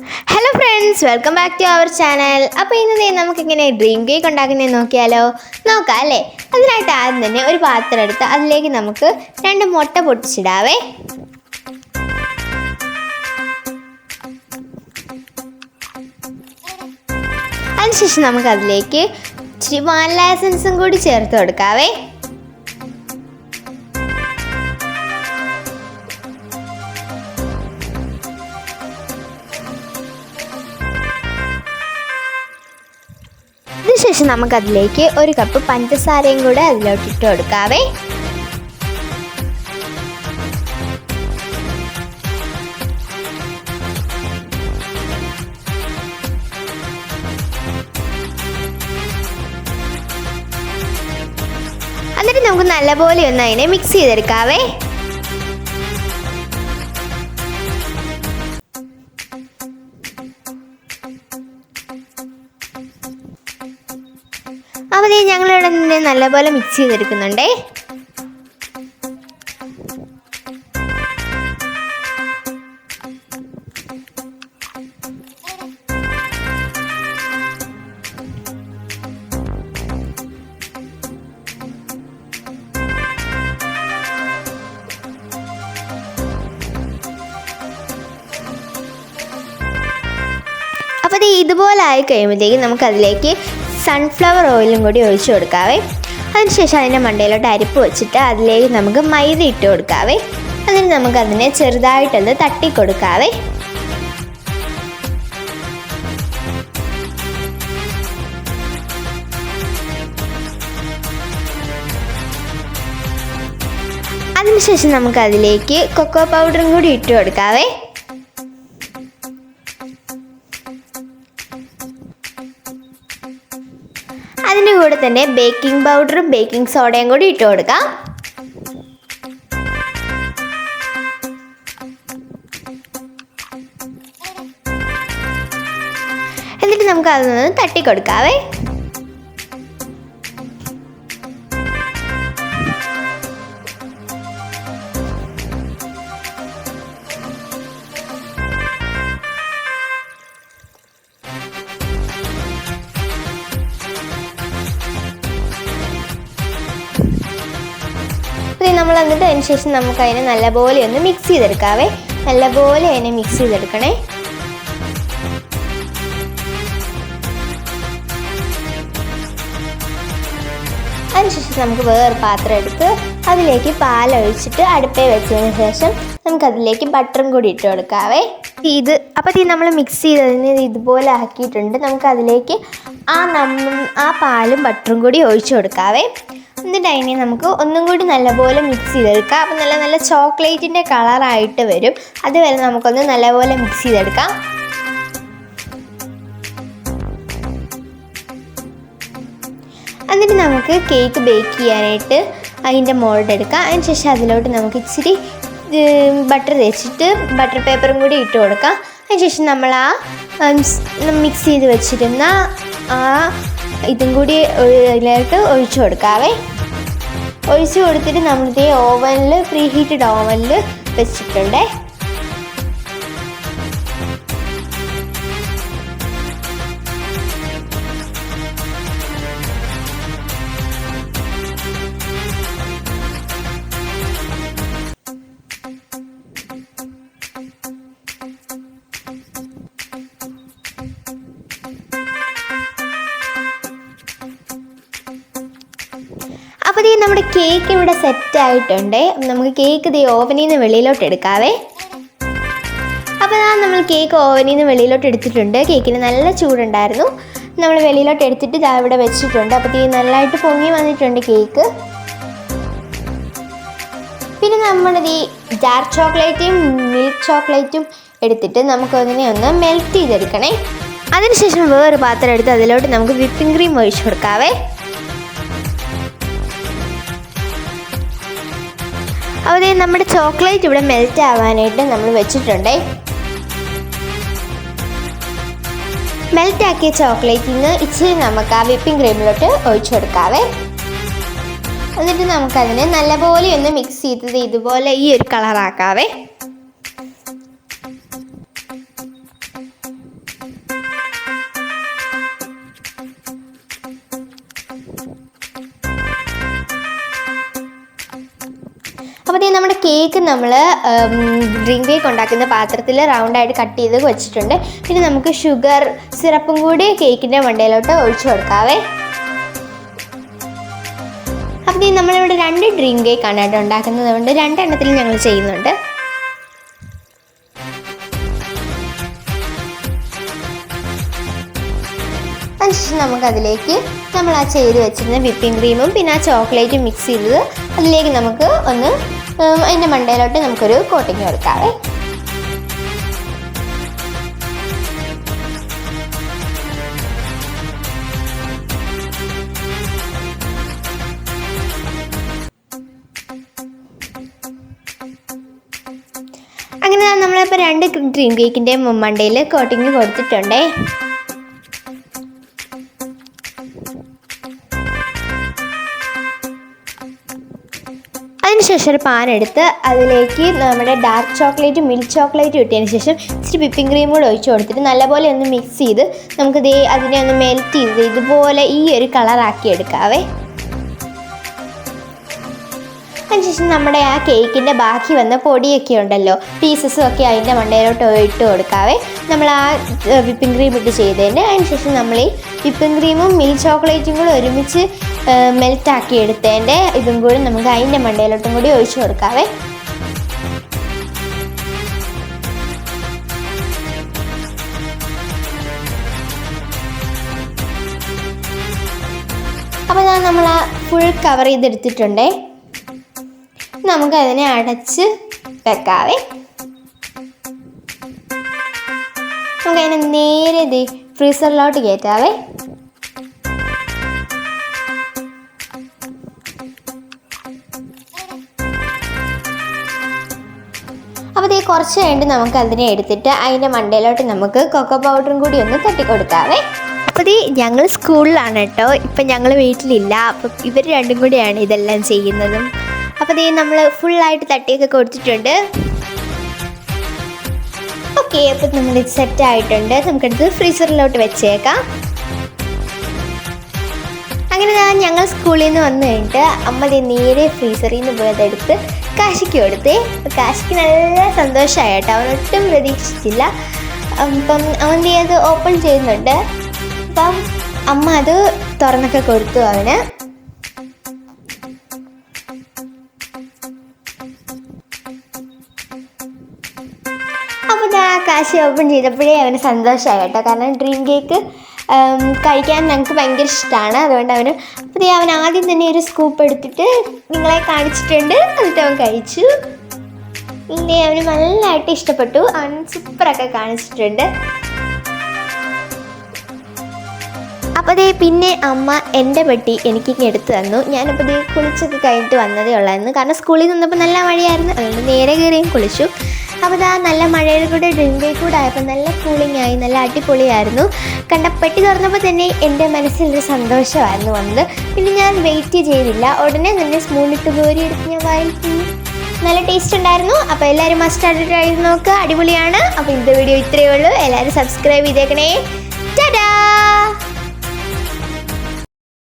Hello friends welcome back to our channel അപ്പോൾ ഇന്ന് നമുക്കിങ്ങനെ ഡ്രീം കേക്ക് ഉണ്ടാക്കുന്നത് നോക്കിയാലോ? നോക്കാം അല്ലേ അതിനായിട്ട് ആദ്യം തന്നെ ഒരു പാത്രം എടുത്ത് അതിലേക്ക് നമുക്ക് രണ്ട് മുട്ട പൊട്ടിച്ചിടാവേ. അതിനുശേഷം നമുക്ക് അതിലേക്ക് ഇച്ചിരി വാനില എസൻസും കൂടി ചേർത്ത് കൊടുക്കാവേ. അതിനുശേഷം നമുക്ക് അതിലേക്ക് ഒരു കപ്പ് പഞ്ചസാരയും കൂടെ അതിലോട്ട് ഇട്ട് കൊടുക്കാവേ. എന്നിട്ട് നമുക്ക് നല്ലപോലെ ഒന്ന് അതിനെ മിക്സ് ചെയ്തെടുക്കാവേ. ഞങ്ങളിവിടെ നിന്ന് നല്ലപോലെ മിക്സ് ചെയ്തെടുക്കുന്നുണ്ടേ. അപ്പോൾ ഇത് ഇതുപോലെ ആയി കഴിയുമ്പോഴത്തേക്കും നമുക്ക് അതിലേക്ക് സൺഫ്ലവർ ഓയിലും കൂടി ഒഴിച്ചു കൊടുക്കാവേ. അതിനുശേഷം അതിന്റെ മണ്ടയിലോട്ട് അരിപ്പ് വെച്ചിട്ട് അതിലേക്ക് നമുക്ക് മൈദ ഇട്ട് കൊടുക്കാവേ. അതിനെ ചെറുതായിട്ടൊന്ന് തട്ടി കൊടുക്കാവേ. അതിനുശേഷം നമുക്ക് അതിലേക്ക് കൊക്കോ പൗഡറും കൂടി ഇട്ട് കൊടുക്കാവേ. കൂടെ തന്നെ ബേക്കിംഗ് പൗഡറും ബേക്കിംഗ് സോഡയും കൂടി ഇട്ട് കൊടുക്കാം. എന്നിട്ട് നമുക്ക് അതൊന്ന് തട്ടി നമ്മൾ എന്നിട്ട് അതിന് ശേഷം നമുക്ക് അതിനെ നല്ലപോലെ ഒന്ന് മിക്സ് ചെയ്തെടുക്കാവേ. നല്ലപോലെ അതിനെ മിക്സ് ചെയ്തെടുക്കണേ. അതിനുശേഷം നമുക്ക് വേറെ പാത്രം എടുത്ത് അതിലേക്ക് പാലൊഴിച്ചിട്ട് അടുപ്പേ വെച്ചതിന് ശേഷം നമുക്കതിലേക്ക് ബട്ടറും കൂടി ഇട്ട് കൊടുക്കാവേ. ഇത് അപ്പോൾ ഇത് നമ്മൾ മിക്സ് ചെയ്തതിന് ഇത് ഇതുപോലെ ആക്കിയിട്ടുണ്ട്. നമുക്കതിലേക്ക് ആ നമ്മ ആ പാലും ബട്ടറും കൂടി ഒഴിച്ചു കൊടുക്കാവേ. എന്നിട്ട് അതിനെ നമുക്ക് ഒന്നും കൂടി നല്ലപോലെ മിക്സ് ചെയ്തെടുക്കാം. അപ്പം നല്ല നല്ല ചോക്ലേറ്റിന്റെ കളറായിട്ട് വരും. അതുവരെ നമുക്കൊന്ന് നല്ലപോലെ മിക്സ് ചെയ്തെടുക്കാം. എന്നിട്ട് നമുക്ക് കേക്ക് ബേക്ക് ചെയ്യാനായിട്ട് അതിന്റെ മോൾഡ് എടുക്കാം. അതിന് ശേഷം അതിലോട്ട് നമുക്ക് ഇച്ചിരി ബട്ടർ തേച്ചിട്ട് ബട്ടർ പേപ്പറും കൂടി ഇട്ട് കൊടുക്കാം. അതിന് ശേഷം നമ്മൾ ആ മിക്സ് ചെയ്ത് വെച്ചിരുന്ന ആ ഇതും കൂടി ഇതിലേക്ക് ഒഴിച്ചു കൊടുക്കാവേ. ഒഴിച്ചു കൊടുത്തിട്ട് നമ്മളിത് ഓവനിൽ പ്രീ ഹീറ്റഡ് ഓവനിൽ വെച്ചിട്ടുണ്ടേ. കേക്ക് ഇവിടെ സെറ്റ് ആയിട്ടുണ്ട്. നമുക്ക് കേക്ക് ഇത് ഓവനിൽ നിന്ന് വെളിയിലോട്ട് എടുക്കാവേ. അപ്പോൾ ഞാൻ നമ്മൾ കേക്ക് ഓവനിൽ നിന്ന് വെളിയിലോട്ട് എടുത്തിട്ടുണ്ട്. കേക്കിന് നല്ല ചൂടുണ്ടായിരുന്നു. നമ്മൾ വെളിയിലോട്ട് എടുത്തിട്ട് ഇതാ ഇവിടെ വെച്ചിട്ടുണ്ട്. അപ്പോൾ തീ നല്ലതായിട്ട് പൊങ്ങി വന്നിട്ടുണ്ട് കേക്ക് പിന്നെ നമ്മൾ ഈ ഡാർക്ക് ചോക്ലേറ്റും മിൽക്ക് ചോക്ലേറ്റും എടുത്തിട്ട് നമുക്കതിനെ ഒന്ന് മെൽറ്റ് ചെയ്തെടുക്കണേ. അതിനുശേഷം വേറൊരു പാത്രം എടുത്ത് അതിലോട്ട് നമുക്ക് വിപ്പിംഗ് ക്രീം ഒഴിച്ചു കൊടുക്കാവേ. ദേ നമ്മുടെ ചോക്ലേറ്റ് ഇവിടെ മെൽറ്റ് ആവാനായിട്ട് നമ്മൾ വെച്ചിട്ടുണ്ടേ. മെൽറ്റ് ആക്കിയ ചോക്ലേറ്റിൽ നിന്ന് ഇച്ചിരി നമുക്ക് ആ വിപ്പിംഗ് ക്രീമിലോട്ട് ഒഴിച്ചു കൊടുക്കാവേ. എന്നിട്ട് നമുക്കതിനെ നല്ലപോലെ ഒന്ന് മിക്സ് ചെയ്തത് ഇതുപോലെ ഈ ഒരു കളറാക്കാവേ കേക്ക് നമ്മൾ ഡ്രിങ്ക് കേക്ക് ഉണ്ടാക്കുന്ന പാത്രത്തിൽ റൗണ്ടായിട്ട് കട്ട് ചെയ്ത് വെച്ചിട്ടുണ്ട്. പിന്നെ നമുക്ക് ഷുഗർ സിറപ്പും കൂടി കേക്കിന്റെ മണ്ടയിലോട്ട് ഒഴിച്ചു കൊടുക്കാവേ. അപ്പം ഈ നമ്മളിവിടെ രണ്ട് ഡ്രിങ്ക് കേക്കാണ് കേട്ടോ ഉണ്ടാക്കുന്നത്. കൊണ്ട് രണ്ടെണ്ണത്തിൽ ഞങ്ങൾ ചെയ്യുന്നുണ്ട്. നമുക്കതിലേക്ക് നമ്മൾ ആ ചെയ്ത് വെച്ചിരുന്ന വിപ്പിംഗ് ക്രീമും പിന്നെ ആ ചോക്ലേറ്റും മിക്സ് ചെയ്തത് അതിലേക്ക് നമുക്ക് ഒന്ന് അതിന്റെ മണ്ടയിലോട്ട് നമുക്കൊരു കോട്ടിങ് കൊടുക്കാവേ അങ്ങനെ നമ്മളിപ്പോൾ രണ്ട് ഡ്രീം കേക്കിന്റെ മണ്ടയിൽ കോട്ടിങ് കൊടുത്തിട്ടുണ്ടേ. അതിനുശേഷം ഒരു പാൻ എടുത്ത് അതിലേക്ക് നമ്മുടെ ഡാർക്ക് ചോക്ലേറ്റ് മിൽക്ക് ചോക്ലേറ്റ് ഇട്ടതിന് ശേഷം ഇച്ചിരി വിപ്പിംഗ് ക്രീം കൂടെ ഒഴിച്ച് കൊടുത്തിട്ട് നല്ലപോലെ ഒന്ന് മിക്സ് ചെയ്ത് നമുക്ക് ദേ അതിനെ ഒന്ന് മെൽറ്റ് ചെയ്ത് ഇതുപോലെ ഈ ഒരു കളറാക്കി എടുക്കാവേ. അതിനുശേഷം നമ്മുടെ ആ കേക്കിന്റെ ബാക്കി വന്ന പൊടിയൊക്കെ ഉണ്ടല്ലോ പീസസും ഒക്കെ അതിന്റെ മണ്ടയിലോട്ട് ഇട്ട് കൊടുക്കാവേ. നമ്മൾ ആ വിപ്പിംഗ് ക്രീം ഇട്ട് ചെയ്തതിന്റെ അതിനുശേഷം നമ്മൾ ഈ വിപ്പിംഗ് ക്രീമും മിൽക്ക് ചോക്ലേറ്റും കൂടെ ഒരുമിച്ച് മെൽറ്റാക്കി എടുത്തതിന്റെ ഇതും കൂടി നമുക്ക് അതിന്റെ മണ്ടയിലോട്ടും കൂടി ഒഴിച്ചു കൊടുക്കാവേ. അപ്പോൾ ഞാൻ നമ്മൾ ആ ഫുൾ കവർ ചെയ്തെടുത്തിട്ടുണ്ടേ. നമുക്കതിനെ അടച്ച് വെക്കാവേ. നമുക്കതിനെ നേരെ ഫ്രീസറിലോട്ട് കയറ്റാവേ. അപ്പോൾ ഇത് കുറച്ച് കഴിഞ്ഞിട്ട് നമുക്ക് അതിനെ എടുത്തിട്ട് അതിന്റെ മണ്ടയിലോട്ട് നമുക്ക് കൊക്കോ പൗഡറും കൂടി ഒന്ന് തട്ടി കൊടുക്കാവേ അപ്പോൾ ഇത് ഞങ്ങൾ സ്കൂളിലാണ് കേട്ടോ ഇപ്പം ഞങ്ങൾ വീട്ടിലില്ല. അപ്പം ഇവർ രണ്ടും കൂടിയാണ് ഇതെല്ലാം ചെയ്യുന്നതും. അപ്പോൾ ഇത് നമ്മൾ ഫുള്ളായിട്ട് തട്ടിയൊക്കെ കൊടുത്തിട്ടുണ്ട്. ഓക്കെ അപ്പം നമ്മൾ സെറ്റ് ആയിട്ടുണ്ട്. നമുക്കെടുത്ത് ഫ്രീസറിലോട്ട് വെച്ചേക്കാം. അങ്ങനെ ഞങ്ങൾ സ്കൂളിൽ നിന്ന് വന്നു കഴിഞ്ഞിട്ട് അമ്മ നേരെ ഫ്രീസറിൽ നിന്ന് പോയി അതെടുത്ത് കാശിക്ക് കൊടുത്തേ. കാശിക്ക് നല്ല സന്തോഷമായി കേട്ടോ. അവൻ ഒട്ടും പ്രതീക്ഷിച്ചില്ല. അപ്പം അവൻ അത് ഓപ്പൺ ചെയ്യുന്നുണ്ട്. അപ്പം അമ്മ അത് തുറന്നൊക്കെ കൊടുത്തു അവന്. അപ്പോൾ ഞാൻ ആ കാശി ഓപ്പൺ ചെയ്തപ്പോഴേ അവന് സന്തോഷമായി കേട്ടോ. കാരണം ഡ്രീം കേക്ക് കഴിക്കാൻ ഞങ്ങൾക്ക് ഭയങ്കര ഇഷ്ടമാണ് അതുകൊണ്ട് അവന് അപ്പോൾ അവൻ ആദ്യം തന്നെ ഒരു സ്കൂപ്പ് എടുത്തിട്ട് നിങ്ങളെ കാണിച്ചിട്ടുണ്ട്. എന്നിട്ട് അവൻ കഴിച്ചു. പിന്നെ അവന് നല്ലതായിട്ട് ഇഷ്ടപ്പെട്ടു. അവൻ സൂപ്പറൊക്കെ കാണിച്ചിട്ടുണ്ട്. അപ്പോൾ അതേ പിന്നെ അമ്മ എന്റെ പെട്ടി എനിക്ക് ഇങ്ങ് എടുത്തു തന്നു. ഞാനിപ്പോൾ ഇത് കുളിച്ചൊക്കെ കഴിഞ്ഞിട്ട് വന്നതേ ഉള്ളായിരുന്നു. കാരണം സ്കൂളിൽ നിന്നപ്പോൾ നല്ല മഴയായിരുന്നു. അതുകൊണ്ട് നേരെ കയറിയും കുളിച്ചു. അപ്പോൾ ആ നല്ല മഴയിൽ കൂടെ ഡ്രിങ്ക് കൂടെ ആയപ്പോൾ നല്ല കൂളിംഗ് ആയി നല്ല അടിപൊളിയായിരുന്നു. കണ്ട പെട്ടി തുറന്നപ്പോൾ തന്നെ എന്റെ മനസ്സിലൊരു സന്തോഷമായിരുന്നു വന്നത്. പിന്നെ ഞാൻ വെയിറ്റ് ചെയ്തില്ല. ഉടനെ തന്നെ സ്പൂണിട്ട് കോരി എടുത്ത് ഞാൻ വായിക്കും നല്ല ടേസ്റ്റ് ഉണ്ടായിരുന്നു. അപ്പോൾ എല്ലാവരും മസ്റ്റ് ആയിട്ട് ട്രൈ നോക്കുക അടിപൊളിയാണ്. അപ്പോൾ ഇന്നത്തെ വീഡിയോ ഇത്രയേ ഉള്ളൂ. എല്ലാവരും സബ്സ്ക്രൈബ് ചെയ്തേക്കണേ. ടാറ്റാ